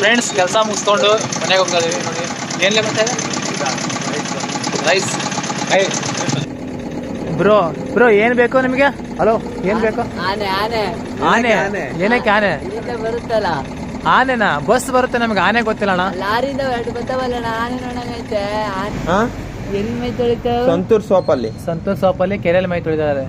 Friends ಕೆಲಸ ಮುಗಿಸ್ಕೊಂಡು ಮನೆಗೆ ಹೋಗ್ತಾ ಇದೀವಿ ನೋಡಿ ಏನ್ಲೇ ಮತ್ತೆ ರೈಸ್ ಬ್ರೋ ಬ್ರೋ ಏನ್ ಬೇಕು ನಿಮಗೆ? ಹಲೋ ಏನ್ ಬೇಕು? ಆನೆ ಆನೆ. ಆನೆ. ಏನಕ್ಕೆ ಆನೆ? ಬರುತ್ತಲ್ಲ. ಆನೆನಾ? ಬಸ್ ಬರುತ್ತೆ ನಮಗೆ ಆನೆ ಗೊತ್ತಿಲ್ಲ ಅಣ್ಣ ಲಾರಿಯಿಂದ ಎರಡು ಅಣ್ಣ ಆನೆ ನೋಡಂಗೈತೆ ಆನೆ ಎಲ್ಲಿ ಮೈ ತೊಳಿತಾವ? ಸಂತೂರ್ ಸೋಪಲ್ಲಿ ಸಂತೂರ್ ಸೋಪಲ್ಲಿ ಕೆರೆಯಲ್ಲಿ ಮೈ ತೊಳಿದಾರೆ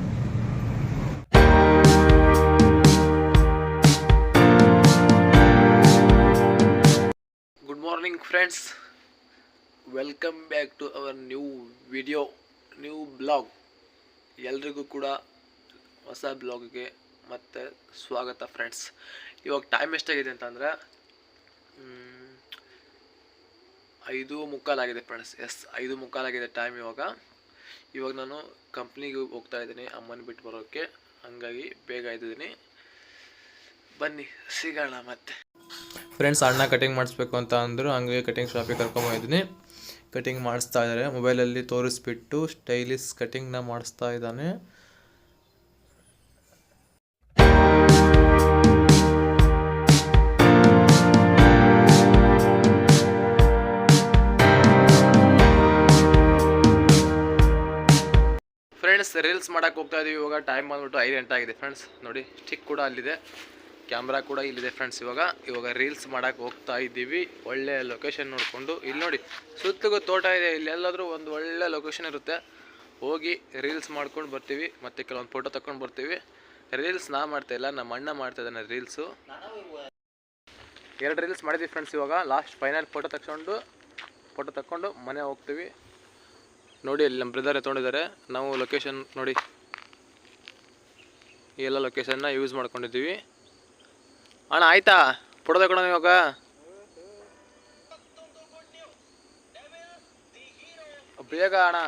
friends welcome back to our new video new blog ಎಲ್ರಿಗೂ ಕೂಡ ಹೊಸ ಬ್ಲಾಗ್ಗೆ ಮತ್ತೆ ಸ್ವಾಗತ ಫ್ರೆಂಡ್ಸ್ ಇವಾಗ ಟೈಮ್ ಎಷ್ಟಾಗಿದೆ ಅಂತಂದರೆ ಐದು ಮುಕ್ಕಾಲಾಗಿದೆ ಫ್ರೆಂಡ್ಸ್ ಎಸ್ ಐದು ಮುಕ್ಕಾಲಾಗಿದೆ ಟೈಮ್ ಇವಾಗ. ಇವಾಗ ನಾನು ಕಂಪ್ನಿಗೆ ಹೋಗ್ತಾ ಇದ್ದೀನಿ, ಅಮ್ಮನ ಬಿಟ್ಟು ಬರೋಕ್ಕೆ ಹಂಗಾಗಿ ಬೇಗ ಇದ್ದೀನಿ ಬನ್ನಿ, ಸಿಗೋಣ ಮತ್ತೆ. ಫ್ರೆಂಡ್ಸ್ ಅಣ್ಣ ಕಟಿಂಗ್ ಮಾಡಿಸ್ಬೇಕು ಅಂತ ಅಂದರು, ಹಂಗೆ ಕಟಿಂಗ್ ಶಾಪಿಗೆ ಕರ್ಕೊಂಬಂದಿದ್ದೀನಿ ಕಟಿಂಗ್ ಮಾಡಿಸ್ತಾ ಇದ್ದಾರೆ ಮೊಬೈಲಲ್ಲಿ ತೋರಿಸ್ಬಿಟ್ಟು ಸ್ಟೈಲಿಶ್ ಕಟಿಂಗ್ನ ಮಾಡಿಸ್ತಾ ಇದ್ದಾನೆ. ಫ್ರೆಂಡ್ಸ್ ರೀಲ್ಸ್ ಮಾಡೋಕ್ಕೆ ಹೋಗ್ತಾ ಇದೀವಿ. ಇವಾಗ ಟೈಮ್ ಬಂದ್ಬಿಟ್ಟು ಐದು ಗಂಟೆ ಆಗಿದೆ. ಫ್ರೆಂಡ್ಸ್ ನೋಡಿ ಸ್ಟಿಕ್ ಕೂಡ ಅಲ್ಲಿದೆ. ಕ್ಯಾಮ್ರಾ ಕೂಡ ಇಲ್ಲಿದೆ ಫ್ರೆಂಡ್ಸ್ ಇವಾಗ ಇವಾಗ ರೀಲ್ಸ್ ಮಾಡೋಕ್ಕೆ ಹೋಗ್ತಾ ಇದ್ದೀವಿ. ಒಳ್ಳೆ ಲೊಕೇಶನ್ ನೋಡಿಕೊಂಡು. ಇಲ್ಲಿ ನೋಡಿ, ಸುತ್ತಲೂ ತೋಟ ಇದೆ. ಇಲ್ಲೆಲ್ಲಾದರೂ ಒಂದು ಒಳ್ಳೆ ಲೊಕೇಶನ್ ಇರುತ್ತೆ. ಹೋಗಿ ರೀಲ್ಸ್ ಮಾಡ್ಕೊಂಡು ಬರ್ತೀವಿ. ಮತ್ತು ಕೆಲವೊಂದು ಫೋಟೋ ತಗೊಂಡು ಬರ್ತೀವಿ. ರೀಲ್ಸ್ ನಾ ಮಾಡ್ತಾ ಇಲ್ಲ, ನಮ್ಮ ಅಣ್ಣ ಮಾಡ್ತಾ ಇದ್ದಾನೆ ರೀಲ್ಸು ಎರಡು ರೀಲ್ಸ್ ಮಾಡಿದ್ವಿ ಫ್ರೆಂಡ್ಸ್ ಇವಾಗ. ಲಾಸ್ಟ್ ಫೈನಲ್ ಫೋಟೋ ತಗೊಂಡು ಫೋಟೋ ತಗೊಂಡು ಮನೆ ಹೋಗ್ತೀವಿ. ನೋಡಿ ಅಲ್ಲಿ ನಮ್ಮ ಬ್ರದರ್ ತೊಗೊಂಡಿದ್ದಾರೆ. ನಾವು ಲೊಕೇಶನ್ ನೋಡಿ. ಈ ಎಲ್ಲ ಲೊಕೇಶನ್ನ ಯೂಸ್ ಮಾಡ್ಕೊಂಡಿದ್ದೀವಿ. ಅಣ್ಣ, ಆಯ್ತಾ? ಫೋಟೋ ಇವಾಗ ಬೇಗ ಅಣ್ಣ,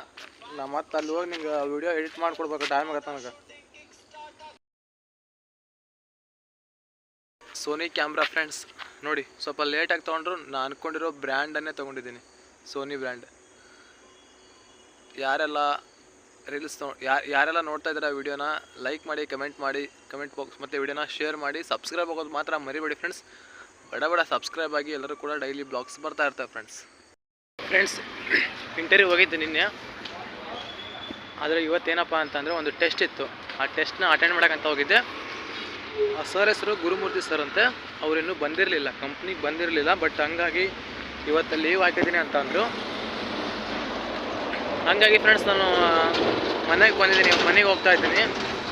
ನಾ ಮತ್ತೆ ಅಲ್ಲಿ ಹೋಗಿ ನಿಂಗೆ ವಿಡಿಯೋ ಎಡಿಟ್ ಮಾಡ್ಕೊಡ್ಬೇಕು ಟೈಮ್ ಆಗತ್ತೆ ನನಗೆ. ಸೋನಿ ಕ್ಯಾಮ್ರಾ ಫ್ರೆಂಡ್ಸ್ ನೋಡಿ, ಸ್ವಲ್ಪ ಲೇಟಾಗಿ ತೊಗೊಂಡ್ರು ನಾನು ಅನ್ಕೊಂಡಿರೋ ಬ್ರ್ಯಾಂಡನ್ನೇ ತೊಗೊಂಡಿದ್ದೀನಿ ಸೋನಿ ಬ್ರ್ಯಾಂಡ್ ಯಾರೆಲ್ಲ ರೀಲ್ಸ್ ಯಾರೆಲ್ಲ ನೋಡ್ತಾ ಇದ್ದಾರೆ ವಿಡಿಯೋನ ಲೈಕ್ ಮಾಡಿ ಕಮೆಂಟ್ ಮಾಡಿ ಕಮೆಂಟ್ ಬಾಕ್ಸ್ ಮತ್ತು ವಿಡಿಯೋನ ಶೇರ್ ಮಾಡಿ ಸಬ್ಸ್ಕ್ರೈಬ್ ಆಗೋದು ಮಾತ್ರ ಮರಿಬೇಡಿ ಫ್ರೆಂಡ್ಸ್ ಬಡ ಬಡ ಸಬ್ಸ್ಕ್ರೈಬ್ ಆಗಿ ಎಲ್ಲರೂ ಕೂಡ ಡೈಲಿ ಬ್ಲಾಗ್ಸ್ ಬರ್ತಾ ಇರ್ತಾರೆ ಫ್ರೆಂಡ್ಸ್ ಫ್ರೆಂಡ್ಸ್ ಇಂಟರ್ವ್ಯೂ ಹೋಗಿದ್ದೆ ನಿನ್ನೆ. ಆದರೆ ಇವತ್ತೇನಪ್ಪ ಅಂತಂದರೆ ಒಂದು ಟೆಸ್ಟ್ ಇತ್ತು. ಆ ಟೆಸ್ಟ್ನ ಅಟೆಂಡ್ ಮಾಡೋಕ್ಕಂತ ಹೋಗಿದ್ದೆ. ಆ ಸರ್ ಹೆಸರು ಗುರುಮೂರ್ತಿ ಸರ್ ಅಂತೆ. ಅವರಿನ್ನೂ ಬಂದಿರಲಿಲ್ಲ ಕಂಪ್ನಿಗೆ ಬಂದಿರಲಿಲ್ಲ ಬಟ್ ಹಂಗಾಗಿ ಇವತ್ತು ಲೀವ್ ಹಾಕಿದ್ದೀನಿ ಅಂತ ಅಂದರು ಹಂಗಾಗಿ ಫ್ರೆಂಡ್ಸ್ ನಾನು ಮನೆಗೆ ಬಂದಿದ್ದೀನಿ. ಮನೆಗೆ ಹೋಗ್ತಾ ಇದ್ದೀನಿ.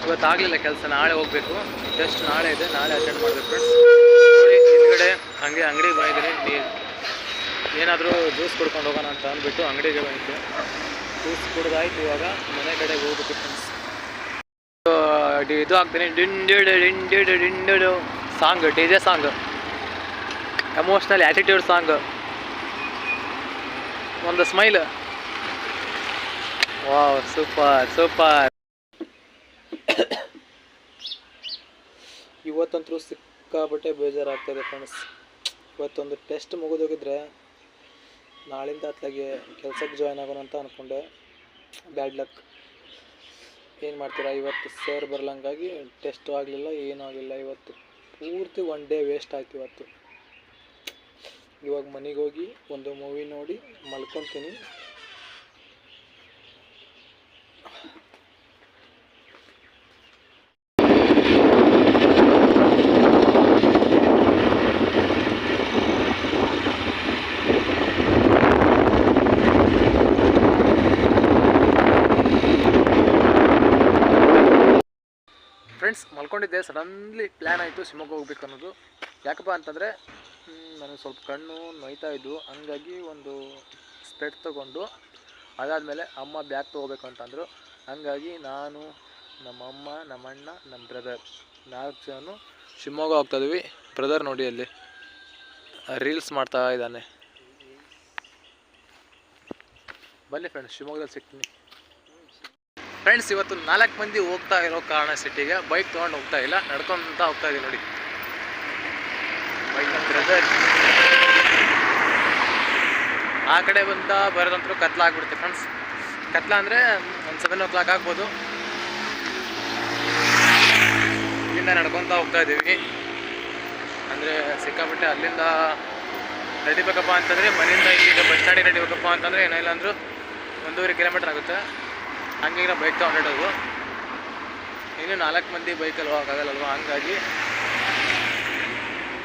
ಇವತ್ತು ಆಗಲಿಲ್ಲ ಕೆಲಸ, ನಾಳೆ ಹೋಗಬೇಕು. ಜಸ್ಟ್ ನಾಳೆ ಇದೆ. ನಾಳೆ ಅಟೆಂಡ್ ಮಾಡಬೇಕು ಫ್ರೆಂಡ್ಸ್ ಹಿಂದ್ಗಡೆ ಹಂಗೆ ಅಂಗಡಿಗೆ ಬಂದಿದ್ದೀನಿ. ನೀ, ಏನಾದರೂ ಜ್ಯೂಸ್ ಕುಡ್ಕೊಂಡು ಹೋಗೋಣ ಅಂತ ಅಂದ್ಬಿಟ್ಟು ಅಂಗಡಿಗೆ ಬಂದಿದ್ದೆ. ಜ್ಯೂಸ್ ಕುಡ್ದಾಯ್ತು ಇವಾಗ. ಮನೆ ಕಡೆಗೆ ಹೋಗ್ಬೇಕು ಫ್ರೆಂಡ್ಸ್ ಇದು ಹಾಕ್ತೀನಿ. ಡಿಂಡಿಡು ಡಿಂಡಿಡು ಡಿಂಡಿಡು song, D J song. Emotional attitude song ಒಂದು ಸ್ಮೈಲ್ ವಾವ್ ಸೂಪರ್ ಸೂಪರ್ ಇವತ್ತಂತೂ ಸಿಕ್ಕಾಬಟ್ಟೆ ಬೇಜಾರಾಗ್ತಾಯಿದೆ ಫ್ರೆಂಡ್ಸ್. ಇವತ್ತೊಂದು ಟೆಸ್ಟ್ ಮುಗಿದೋಗಿದ್ರೆ ನಾಳಿಂದ ಅತ್ಲಾಗೆ ಕೆಲ್ಸಕ್ಕೆ ಜಾಯ್ನ್ ಆಗೋಣ ಅಂತ ಅಂದ್ಕೊಂಡೆ ಬ್ಯಾಡ್ ಲಕ್ ಏನು ಮಾಡ್ತೀರಾ? ಇವತ್ತು ಸರ್ ಬರಲಂಗಾಗಿ ಟೆಸ್ಟು ಆಗಲಿಲ್ಲ, ಏನೂ ಆಗಲಿಲ್ಲ ಇವತ್ತು ಪೂರ್ತಿ ಒನ್ ಡೇ ವೇಸ್ಟ್ ಆಯ್ತು ಇವತ್ತು. ಇವಾಗ ಮನೆಗೆ ಹೋಗಿ ಒಂದು ಮೂವಿ ನೋಡಿ ಮಲ್ಕೊತೀನಿ. ಮಲ್ಕೊಂಡಿದ್ದೆ ಸಡನ್ಲಿ ಪ್ಲ್ಯಾನ್ ಆಯಿತು ಶಿವಮೊಗ್ಗ ಹೋಗ್ಬೇಕು ಅನ್ನೋದು. ಯಾಕಪ್ಪ ಅಂತಂದರೆ ನನಗೆ ಸ್ವಲ್ಪ ಕಣ್ಣು ನೋಯ್ತಾ ಇದ್ದು ಹಂಗಾಗಿ ಒಂದು ಸ್ಪೆಟ್ ತೊಗೊಂಡು, ಅದಾದಮೇಲೆ ಅಮ್ಮ ಬ್ಯಾಗ್ ತೊಗೋಬೇಕು ಅಂತಂದರು ಹಂಗಾಗಿ ನಾನು, ನಮ್ಮಮ್ಮ, ನಮ್ಮಣ್ಣ ನಮ್ಮ ಬ್ರದರ್ ನಾಲ್ಕು ಜನ ಶಿವಮೊಗ್ಗ ಹೋಗ್ತಾ ಇದ್ವಿ. ಬ್ರದರ್ ನೋಡಿ ಅಲ್ಲಿ ರೀಲ್ಸ್ ಮಾಡ್ತಾ ಇದ್ದಾನೆ. ಬನ್ನಿ ಫ್ರೆಂಡ್ಸ್ ಶಿವಮೊಗ್ಗದಲ್ಲಿ ಸಿಗ್ತೀನಿ. ಫ್ರೆಂಡ್ಸ್ ಇವತ್ತು ನಾಲ್ಕು ಮಂದಿ ಹೋಗ್ತಾ ಇರೋ ಕಾರಣ ಸಿಟಿಗೆ. ಬೈಕ್ ತೊಗೊಂಡು ಹೋಗ್ತಾ ಇಲ್ಲ. ನಡ್ಕೊಂತ ಹೋಗ್ತಾ ಇದೀವಿ ನೋಡಿ. ಬೈಕ್ ಆ ಕಡೆ ಬಂದ ಬರೋದಂತರೂ ಕತ್ಲ ಆಗ್ಬಿಡುತ್ತೆ ಫ್ರೆಂಡ್ಸ್ ಕತ್ಲ ಅಂದರೆ ಒಂದು ಸೆವೆನ್ ಓ ಕ್ಲಾಕ್ ಆಗ್ಬೋದು. ಇಲ್ಲಿಂದ ನಡ್ಕೊತಾ ಹೋಗ್ತಾ ಇದ್ದೀವಿ ಅಂದರೆ ಸಿಕ್ಕಾಪಟ್ಟೆ ಅಲ್ಲಿಂದ ನಡಿಬೇಕಪ್ಪ ಅಂತಂದರೆ ಮನೆಯಿಂದ ಈಗ ಬಸ್ ಸ್ಟ್ಯಾಂಡಿಗೆ ನಡಿಬೇಕಪ್ಪ ಅಂತಂದರೆ ಏನಿಲ್ಲ ಅಂದರೂ ಒಂದೂವರೆ ಕಿಲೋಮೀಟ್ರ್ ಆಗುತ್ತೆ. ಹಂಗಾಗಿ ನಾವು ಬೈಕ್ ತೊಗೊಂಡಿಡೋದು ಇನ್ನು ನಾಲ್ಕು ಮಂದಿ ಬೈಕಲ್ಲಿ ಹೋಗೋಕ್ಕಾಗಲ್ಲಲ್ವ? ಹಂಗಾಗಿ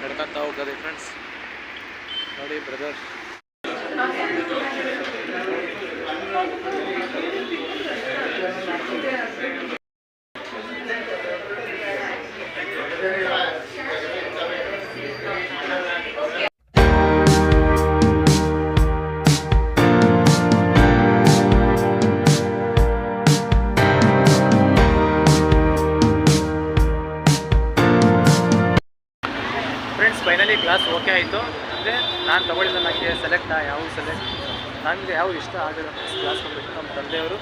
ನಡ್ಕೊಂತ ಹೋಗೋದು ಫ್ರೆಂಡ್ಸ್ ನೋಡಿ ಬ್ರದರ್ ನನಗೆ ಯಾವ ಇಷ್ಟ ಆಗಿಲ್ಲ. ಕ್ಲಾಸ್ ಬಂದ್ಬಿಟ್ಟು ನಮ್ಮ ತಂದೆಯವರು.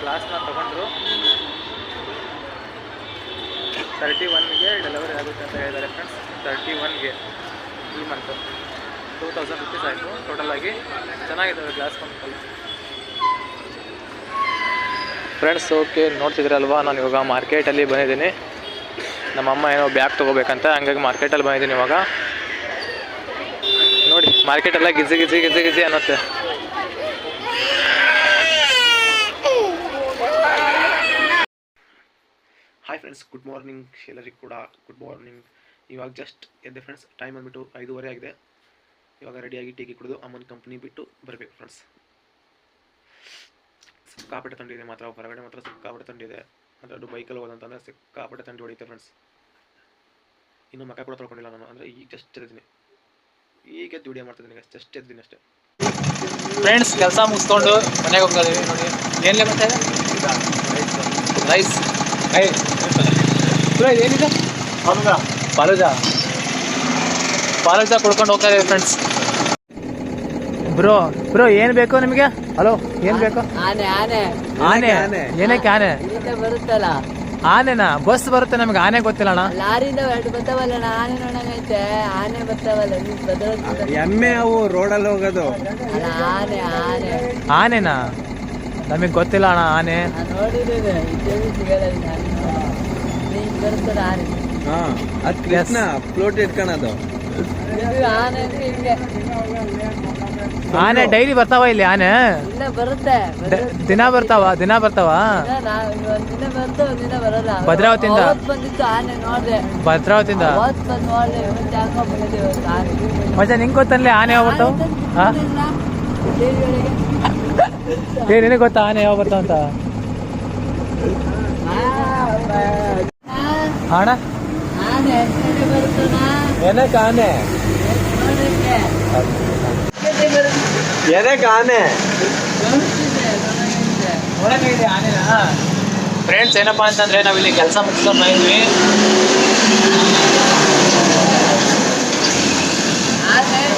ಕ್ಲಾಸ್ನ ತೊಗೊಂಡ್ರು. ತರ್ಟಿ ಒನ್ಗೆ ಡೆಲಿವರಿ ಆಗುತ್ತೆ ಅಂತ ಹೇಳಿದ್ದಾರೆ ಫ್ರೆಂಡ್ಸ್ ತರ್ಟಿ ಒನ್ಗೆ ಈ ಮಂತು ಟೂ ತೌಸಂಡ್ ರುಪೀಸ್ ಆಯಿತು. ಟೋಟಲ್ ಆಗಿ ಚೆನ್ನಾಗಿದ್ದಾವೆ ಗ್ಲಾಸ್ ಕೊಂಡು ಫ್ರೆಂಡ್ಸ್ ಓಕೆ ನೋಡ್ತಿದ್ರಲ್ವಾ ನಾನು ಇವಾಗ ಮಾರ್ಕೆಟಲ್ಲಿ ಬಂದಿದ್ದೀನಿ. ನಮ್ಮಮ್ಮ ಏನೋ ಬ್ಯಾಗ್ ತೊಗೋಬೇಕಂತ ಹಂಗಾಗಿ ಮಾರ್ಕೆಟಲ್ಲಿ ಬಂದಿದ್ದೀನಿ ಇವಾಗ. ನೋಡಿ ಮಾರ್ಕೆಟೆಲ್ಲ ಗಿಜಿ ಗಿಜಿ ಗಿಜಿ ಗಿಜಿ ಅನ್ನತ್ತೆ. ಫ್ರೆಂಡ್ಸ್ ಗುಡ್ ಮಾರ್ನಿಂಗ್ ಎಲ್ಲರಿಗೂ ಕೂಡ ಗುಡ್ ಮಾರ್ನಿಂಗ್ ಇವಾಗ ಜಸ್ಟ್ ಎದ್ದೆ ಫ್ರೆಂಡ್ಸ್ ಟೈಮ್ ಬಂದ್ಬಿಟ್ಟು ಐದೂವರೆ ಆಗಿದೆ. ಇವಾಗ ರೆಡಿಯಾಗಿ ಟೀಗೆ ಕುಡಿದು ಅಮ್ಮನ ಕಂಪ್ನಿ ಬಿಟ್ಟು ಬರಬೇಕು ಫ್ರೆಂಡ್ಸ್ ಸಿಕ್ಕಾಪಟ್ಟೆ ತಂಡಿದೆ ಮಾತ್ರ, ಹೊರಗಡೆ ಮಾತ್ರ ಸಿಕ್ಕಾಪಟ್ಟೆ ತಂಡಿದೆ ಅಂದರೆ ಅದು ಬೈಕಲ್ಲಿ ಹೋದಂತಂದರೆ ಸಿಕ್ಕಾಪಟ್ಟೆ ತಂಡಿ ಹೊಡಿತೆ ಫ್ರೆಂಡ್ಸ್ ಇನ್ನೂ ಮಕ್ಕ ಕೂಡ ತೊಳ್ಕೊಂಡಿಲ್ಲ ನಾನು, ಅಂದರೆ ಈಗ ಜಸ್ಟ್ ಎದ್ದಿದ್ದೀನಿ. ಈಗ ದುಡಿಯೋ ಮಾಡ್ತಿದ್ದೀನಿ ಜಸ್ಟ್ ಎದ್ದಿದ್ದೀನಿ ಅಷ್ಟೇ. ಫ್ರೆಂಡ್ಸ್ ಕೆಲಸ ಮುಗಿಸ್ಕೊಂಡು ಮನೆಗೆ ಹೋಗ್ತಿದ್ದೀವಿ ನೋಡಿ. ಏನಿಲ್ಲ ಮತ್ತೆ ರೈಸ್ ಏನಿದೆ ಪಾಲುಜಾ ಪಾಲುಜಾ ಕುಡ್ಕೊಂಡು ಹೋಗ್ತಾ ಇದೀವಿ ಫ್ರೆಂಡ್ಸ್ ಬ್ರೋ ಬ್ರೋ ಏನ್ ಬೇಕು ನಿಮಗೆ? ಹಲೋ. ಏನ್ ಬೇಕು? ಆನೆ ಆನೆ. ಆನೆ. ಏನಕ್ಕೆ ಆನೆ? ಬರುತ್ತಲ್ಲ. ಆನೆನಾ? ಬಸ್ ಬರುತ್ತೆ ನಮ್ಗೆ ಆನೆ ಗೊತ್ತಿಲ್ಲ ಅಣ್ಣ ಲಾರಿಯಿಂದ ಎರಡು ಬರ್ತಾವಲ್ಲ ಆನೆ ನೋಡಂಗೈತೆ ಆನೆ ಬರ್ತಾವಲ್ಲ ಎಮ್ಮೆ ಅವು ರೋಡಲ್ಲಿ ಹೋಗೋದು. ಆನೆ ಆನೆ. ಆನೆನಾ? ನಮಗೆ ಗೊತ್ತಿಲ್ಲ ಅಣ್ಣ ಆನೆ. ಆನೆ. ಹಾ ಅದ್ ಕೃಷ್ಣ ಫ್ಲೋಟ್ ಇಟ್ಕೊಳೋದು ಇದು ಆನೆ ಅಂದ್ರೆ ಹಿಂಗೆ. ಡೈಲಿ ಬರ್ತಾವ ಇಲ್ಲಿ ಆನೆ? ಇಲ್ಲ ಬರುತ್ತೆ ದಿನ ಬರ್ತಾವ ದಿನ ಬರ್ತಾವ? ಭದ್ರಾವತಿಯಿಂದ? ಭದ್ರಾವತಿಯಿಂದ? ಮತ್ತೆ ನಿಂಗೆ ಗೊತ್ತಲ್ಲೇ ಆನೆ ಯಾವ ಬರ್ತಾವ ಹಾ? ದೇವಿಗಳಿಗೆ ಏ, ನಿನಗೆ ಗೊತ್ತಾ? ಆನೆ ಯಾವ ಬರ್ತಾವ ಅಂತ? ಅಣ್ಣ ಎದಕ್ ಆನೆ? ಎದಕ್ ಆನೆ. ಫ್ರೆಂಡ್ಸ್ ಏನಪ್ಪಾ ಅಂತಂದ್ರೆ ನಾವಿಲ್ಲಿ ಕೆಲಸ ಮುಗಿಸ್ಕೊಂಡು ಬಂದ್ವಿ.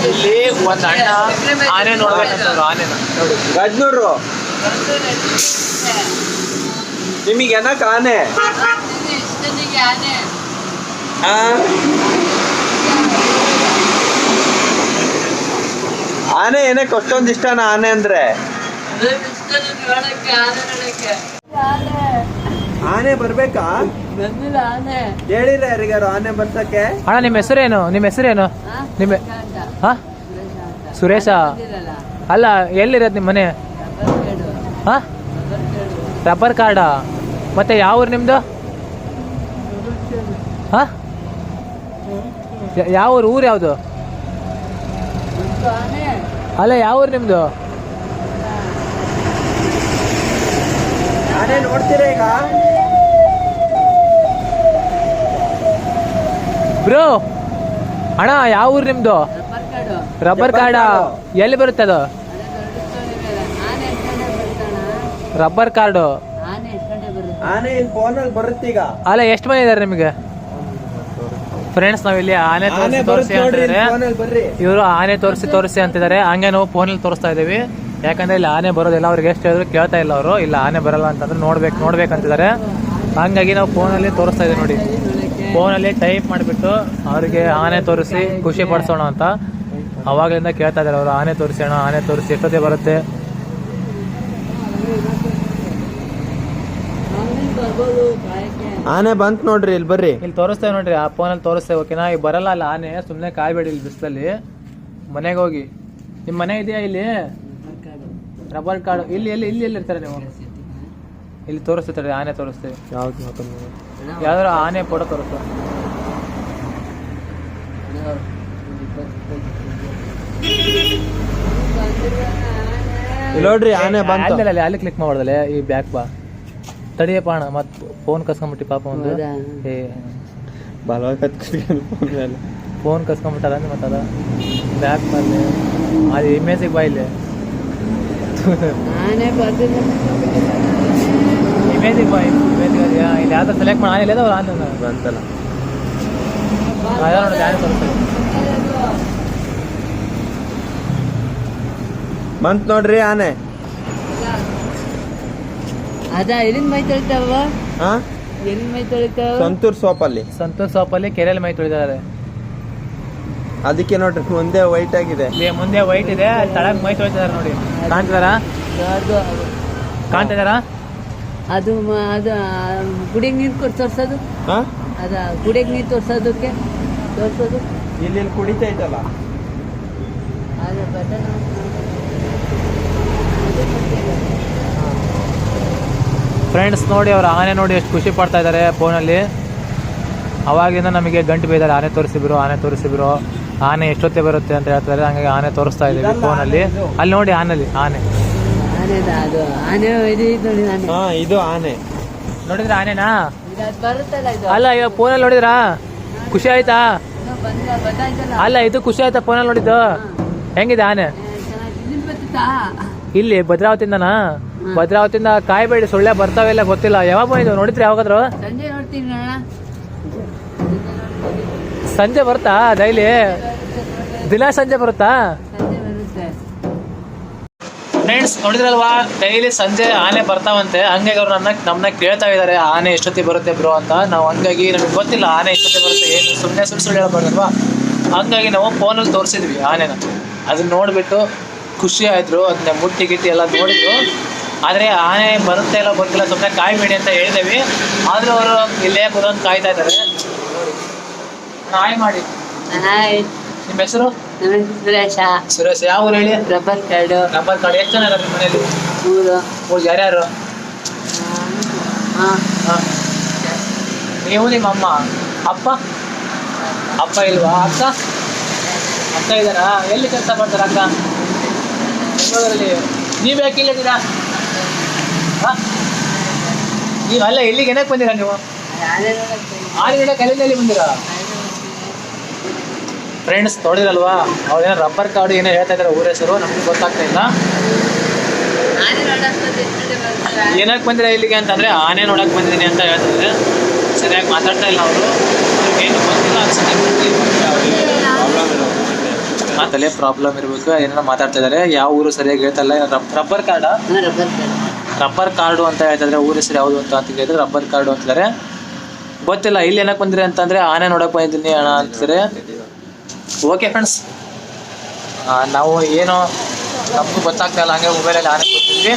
ಇಲ್ಲಿ ಒಂದ್ ಅಣ್ಣ ಆನೆ ನೋಡ್ಬೇಕಂತ ಆನೆನ ನೋಡಿ ಗಜ್ನೂರು. ನಿಮಗೆ ಏನಕ್ಕೆ ಆನೆ? ಆನೆ ಏನಕ್ಕೆ ಅಷ್ಟೊಂದು ಇಷ್ಟನ ಆನೆ ಅಂದ್ರೆ? ಆನೆ ಬರ್ಬೇಕಾ? ಬಂದಿಲ್ಲ ಆನೆ. ಹೇಳಿಲ್ಲ ಯಾರಿಗಾರು ಆನೆ ಬರ್ಸಕ್ಕೆ ಅಣ್ಣ ನಿಮ್ಮ ಹೆಸರೇನು? ನಿಮ್ಮ ಹೆಸರೇನು? ನಿಮ್ಮ. ಹಾ. ಸುರೇಶ? ಅಲ್ಲ ಎಲ್ಲಿರೋದು ನಿಮ್ಮ ಮನೆ. ಹಾ ರಬ್ಬರ್. ಕಾರ್ಡ. ಮತ್ತೆ ಯಾವ ಊರು ನಿಮ್ದು? ಹಾ ಯಾವ ಊರು? ಊರು ಯಾವುದು? ಅಲ್ಲ ಯಾವ ಊರು ನಿಮ್ದು? ಆನೆ ನೋಡ್ತೀರಾ ಈಗ? ಬ್ರೋ ಅಣ್ಣ ಯಾವ ಊರು ನಿಮ್ದು? ರಬ್ಬರ್ ಕಾರ್ಡ ಎಲ್ಲಿ ಬರುತ್ತೆ ಅದು? ರಬ್ಬರ್ ಕಾರ್ಡು ಅಲ್ಲ ಎಷ್ಟು ಮನೆ ಇದಾರೆ ನಿಮಗೆ? ಫ್ರೆಂಡ್ಸ್ ನಾವಿಲ್ಲಿ ಆನೆ ತೋರಿಸಿ ತೋರಿಸಿ ಅಂತಿದ್ದಾರೆ. ಇವರು ಆನೆ ತೋರಿಸಿ ತೋರಿಸಿ ಅಂತಿದ್ದಾರೆ. ಹಂಗೆ ನಾವು ಫೋನಲ್ಲಿ ತೋರಿಸ್ತಾ ಇದೀವಿ ಯಾಕಂದ್ರೆ ಇಲ್ಲಿ ಆನೆ ಬರೋದಿಲ್ಲ. ಅವ್ರಿಗೆ ಎಷ್ಟು ಹೇಳಿದ್ರು ಕೇಳ್ತಾ ಇಲ್ಲ ಅವರು. ಇಲ್ಲ ಆನೆ ಬರಲ್ಲ ಅಂತಂದ್ರೆ ನೋಡ್ಬೇಕು ನೋಡ್ಬೇಕಂತಿದ್ದಾರೆ. ಹಂಗಾಗಿ ನಾವು ಫೋನಲ್ಲಿ ತೋರಿಸ್ತಾ ಇದೀವಿ ನೋಡಿ. ಫೋನಲ್ಲಿ ಟೈಪ್ ಮಾಡಿಬಿಟ್ಟು ಅವರಿಗೆ ಆನೆ ತೋರಿಸಿ ಖುಷಿ ಪಡಿಸೋಣ ಅಂತ. ಅವಾಗಲಿಂದ ಕೇಳ್ತಾ ಇದ್ದಾರೆ ಅವರು ಆನೆ ತೋರಿಸೋಣ ಆನೆ ತೋರಿಸಿ ಎಷ್ಟೊತ್ತಿಗೆ ಬರುತ್ತೆ? ಆನೆ ಬಂತು ನೋಡ್ರಿ ಇಲ್ಲಿ ಬರ್ರಿ. ಇಲ್ಲಿ ತೋರಿಸ್ತೇವೆ ನೋಡ್ರಿ ಆ ಫೋನಲ್ಲಿ ತೋರಿಸ್ತೇವೆ ಓಕೆನಾ? ಈಗ ಬರಲ್ಲ ಅಲ್ಲ ಆನೆ ಸುಮ್ಮನೆ ಕಾಯ್ಬೇಡಿ ಇಲ್ಲಿ ಬಿಸಿಲಲ್ಲಿ. ಮನೆಗೆ ಹೋಗಿ. ನಿಮ್ಮ ಮನೆ ಇದೆಯಾ ಇಲ್ಲಿ? ರಬ್ಬರ್ ಕಾಡು ಇಲ್ಲಿ ಎಲ್ಲಿ ಇಲ್ಲಿ ಎಲ್ಲಿರ್ತಾರೆ ನೀವು. ಇಲ್ಲಿ ತೋರಿಸ್ತಾರೆ ಆನೆ ತೋರಿಸ್ತೇವೆ. ಯಾವ್ದು ಯಾವ್ದಾದ್ರು ಆನೆ ಫೋಟೋ ತೋರಿಸ್ತು. ಇಲ್ಲಿ ನೋಡ್ರಿ ಆನೆ ಬಂತು. ಅಲ್ಲಿ ಅಲ್ಲಿ ಕ್ಲಿಕ್ ಮಾಡ್ದಲೆ ಈ ಬ್ಯಾಕ್ ಬಾ. ತಡಿಯಪ್ಪ ಅಣ್ಣ ಮತ್ ಫೋನ್ ಕಸ್ಕೊಂಬಿಟ್ಟಿ ಪಾಪ ಒಂದು? ಏ. ಬಲವಾಗಿ ಕತ್ಕೊಂಡು ಫೋನ್ ಮೇಲೆ ಮತ್ತ ಕಸ್ಕೊಂಬಿಟ್ಟಲ್ಲ ಮತ್ತೆ ಅದ ಬ್ಯಾಕ್ ಬಂದೆ. ಅದು ಇಮೇಜಿಗೆ ಬಾ ಇಲ್ಲಿ. ಆನೆ ಇಮೇಜಿಗೆ ಇಲ್ಲಿ ಯಾವ್ದು ಸೆಲೆಕ್ಟ್ ಮಾಡಿ ಆನೆ ಇಲ್ಲ ಆನೆ ಬಂತಲ್ಲ. ನೋಡಿ ಆನೆ ತೋರಿಸ್ತಾರೆ ಬಂತ್ ನೋಡ್ರಿ ಆನೆ. ಅದ ಎಲ್ಲಿಂದ ಮೈ ತೊಳಿತಾವ ಹಾ ಎಲ್ಲಿ ಮೈ ತೊಳಿತಾವ? ಸಂತೂರ್ ಸೋಪಲ್ಲಿ. ಸಂತೂರ್ ಸೋಪಲ್ಲಿ ಕೆರೆಯಲ್ಲಿ ಮೈ ತೊಳಿತಾರೆ ಅದಕ್ಕೆ ನೋಡ್ರಿ ಮುಂದೆ ವೈಟ್ ಆಗಿದೆ. ಇಲ್ಲಿ ಮುಂದೆ ವೈಟ್ ಇದೆ ತಳಗ್ ಮೈ ತೊಳಿತಾರೆ ನೋಡಿ. ಕಾಣ್ತಿದಾರ? ಕಾಣ್ತಾ ಕಾಣ್ತಿದಾರ? ಅದು ಮ- ಅದು ಗುಡಿಗೆ ನೀರು ಕೊಟ್ಟು ತೋರ್ಸೋದು? ಹಾ? ಅದ ಗುಡಿಗೆ ನೀರು ತೋರ್ಸೋದಕ್ಕೆ ತೋರ್ಸೋದು? ಇಲ್ಲಿ ಇಲ್ಲಿ ಕುಡಿತೈತಲ್ಲ ಅದು ಬಟನ್ ಫ್ರೆಂಡ್ಸ್ ನೋಡಿ ಅವ್ರು ಆನೆ ನೋಡಿ ಎಷ್ಟು ಖುಷಿ ಪಡ್ತಾ ಇದ್ದಾರೆ ಫೋನಲ್ಲಿ. ಅವಾಗಿಂದ ನಮಗೆ ಗಂಟು ಬೈದಾರೆ ಆನೆ ತೋರಿಸಿಬಿರು ಆನೆ ತೋರಿಸಿಬಿರು ಆನೆ ಎಷ್ಟೊತ್ತೆ ಬರುತ್ತೆ ಅಂತ ಹೇಳ್ತಾರೆ ಹಂಗಾಗಿ ಆನೆ ತೋರಿಸ್ತಾ ಇದ್ದೀವಿ ಫೋನಲ್ಲಿ. ಅಲ್ಲಿ ನೋಡಿ ಆನೆಲಿ ಆನೆ. ಆನೆದ ಅದು? ಆನೆ ಇದು ನೋಡಿ ಆನೆ. ಹಾ ಇದು ಆನೆ. ನೋಡಿದ್ರ ಆನೆನಾ? ಬರುತ್ತಲ್ಲ ಇದು? ಅಲ್ಲ ಇವಾಗ ಫೋನಲ್ಲಿ ನೋಡಿದ್ರಾ? ಖುಷಿ ಆಯ್ತಾ? ಅಲ್ಲ ಇದು ಖುಷಿ ಆಯ್ತಾ ಫೋನಲ್ಲಿ ನೋಡಿದ್ದು? ಹೆಂಗಿದೆ ಆನೆ? ಇಲ್ಲಿ ಭದ್ರಾವತಿಯಿಂದನಾ? ಭದ್ರಾವತಿಯಿಂದ ಕಾಯ್ಬೇಡಿ ಸೊಳ್ಳೆ ಬರ್ತಾವೆಲ್ಲ ಗೊತ್ತಿಲ್ಲ. ಯಾವಾಗ ಬಂದಿದ್ದು? ನೋಡಿದ್ರೆ ಯಾವಾಗಾದ್ರು? ಸಂಜೆ ನೋಡ್ತೀನಿ ನೋಡೋಣ ಸಂಜೆ ಬರ್ತಾ ಡೈಲಿ? ದಿನ ಸಂಜೆ ಬರುತ್ತೆ? ಫ್ರೆಂಡ್ಸ್ ನೋಡಿದ್ರಲ್ವಾ? ಡೈಲಿ ಸಂಜೆ ಆನೆ ಬರ್ತಾವಂತೆ. ಹಂಗಾಗಿ ಅವ್ರು ನನ್ನ ನಮ್ಮನ್ನ ಕೇಳ್ತಾ ಇದ್ದಾರೆ ಆನೆ ಎಷ್ಟೊತ್ತಿ ಬರುತ್ತೆ ಬ್ರೋ ಅಂತ. ನಾವು ಹಂಗಾಗಿ ನಮಗೆ ಗೊತ್ತಿಲ್ಲ ಆನೆ ಎಷ್ಟೊತ್ತಿ ಬರುತ್ತೆ ಏನು? ಸುಮ್ಮನೆ ಸುಳ್ಳು ಸುಳ್ಳು ಹೇಳ್ಬಾರ್ದಲ್ವಾ? ಹಂಗಾಗಿ ನಾವು ಫೋನಲ್ಲಿ ತೋರಿಸಿದ್ವಿ ಆನೆನ. ಅದನ್ನ ನೋಡಿಬಿಟ್ಟು ಖುಷಿ ಆಯಿತು ಅದನ್ನ ಮುಟ್ಟಿ ಗಿಟ್ಟಿ ಎಲ್ಲ ನೋಡಿದ್ರು ಆದರೆ ಆನೆ ಬರುತ್ತೆ ಇಲ್ಲ ಗೊತ್ತಿಲ್ಲ ಸುಮ್ಮನೆ ಕಾಯ್ಬೇಡಿ ಅಂತ ಹೇಳಿದೇವಿ. ಆದರೂ ಅವರು ಇಲ್ಲೇ ಕೂತ್ಕೊಂಡು ಕಾಯ್ತಾ ಇದ್ದಾರೆ ಹಾಯ್ ಮಾಡಿ. ನಿಮ್ಮ ಹೆಸರು? ಹೆಸರು ಸುರೇಶ. ಸುರೇಶ್ ಯಾವ ಊರು ಹೇಳಿ? Rubber card. Number card. ಎಷ್ಟು ಜನ ಇದ್ದಾರೆ ನಿಮ್ಮ ಮನೇಲಿ ಊರು ಮೂರು ಯಾರ್ಯಾರು ಹಾಂ. ಹಾಂ. ನೀವು ನಿಮ್ಮ ಅಮ್ಮ? ಅಪ್ಪ? ಅಪ್ಪ ಇಲ್ವಾ? ಅಕ್ಕ? ಅಕ್ಕ ಇದ್ದಾರಾ? ಎಲ್ಲಿ ಕೆಲಸ ಮಾಡ್ತಾರೆ ಅಕ್ಕ? ಬೆಂಗಳೂರಲ್ಲಿ. ನೀವು ಯಾಕೆ ಇಲ್ಲಿದ್ದೀರಾ ಹಾಂ? ನೀವು ಅಲ್ಲ ಇಲ್ಲಿಗೆ ಏನಕ್ಕೆ ಬಂದಿರಾ ನೀವು? ಆರು ಗಿಡ ಕಲ್ಲಿನಲ್ಲಿ ಬಂದಿರಾ? ಫ್ರೆಂಡ್ಸ್ ನೋಡಿರಲ್ವಾ? ಅವ್ರೇನೋ ರಬ್ಬರ್ ಕಾರ್ಡ್ ಏನೋ ಹೇಳ್ತಾ ಇದ್ದಾರೆ ಊರ ಹೆಸರು ನಮ್ಗೆ ಗೊತ್ತಾಗ್ತಾ ಇಲ್ಲ. ಏನಕ್ಕೆ ಬಂದಿರ ಇಲ್ಲಿಗೆ ಅಂತಂದ್ರೆ ಆನೆ ನೋಡಕ್ ಬಂದಿದ್ದೀನಿ ಅಂತ ಹೇಳ್ತಿದ್ರೆ ಸರಿಯಾಗಿ ಮಾತಾಡ್ತಾ ಇಲ್ಲ ಅವರು. ಏನು ಗೊತ್ತಿಲ್ಲ ಅನ್ಸುತ್ತೆ ಮಾತಲ್ಲೇ ಪ್ರಾಬ್ಲಮ್ ಇರಬೇಕು ಏನೇನೋ ಮಾತಾಡ್ತಾ ಇದಾರೆ ಯಾವ ಊರು ಸರಿಯಾಗಿ ಹೇಳ್ತಾ ಇಲ್ಲ. Rubber card rubber card rubber card ಅಂತ ಹೇಳ್ತಾ ಇದ್ದಾರೆ. ಊರ ಹೆಸರು ಯಾವುದು ಅಂತ ಅಂತ ಕೇಳಿದ್ರೆ ರಬ್ಬರ್ ಕಾರ್ಡು ಅಂತಿದ್ದಾರೆ. ಗೊತ್ತಿಲ್ಲ ಇಲ್ಲಿ ಏನಕ್ಕೆ ಬಂದಿರಿ ಅಂತಂದ್ರೆ ಆನೆ ನೋಡಕ್ ಬಂದಿದ್ದೀನಿ ಅಣ್ಣ ಅಂತಿದ್ದಾರೆ. ಓಕೆ ಫ್ರೆಂಡ್ಸ್ ನಾವು ಏನು ನಮಗೂ ಗೊತ್ತಾಗ್ತಾ ಇಲ್ಲ ಹಂಗೆ ಮೊಬೈಲಲ್ಲಿ ಆನೆ ಕೊಡ್ತಿದ್ವಿ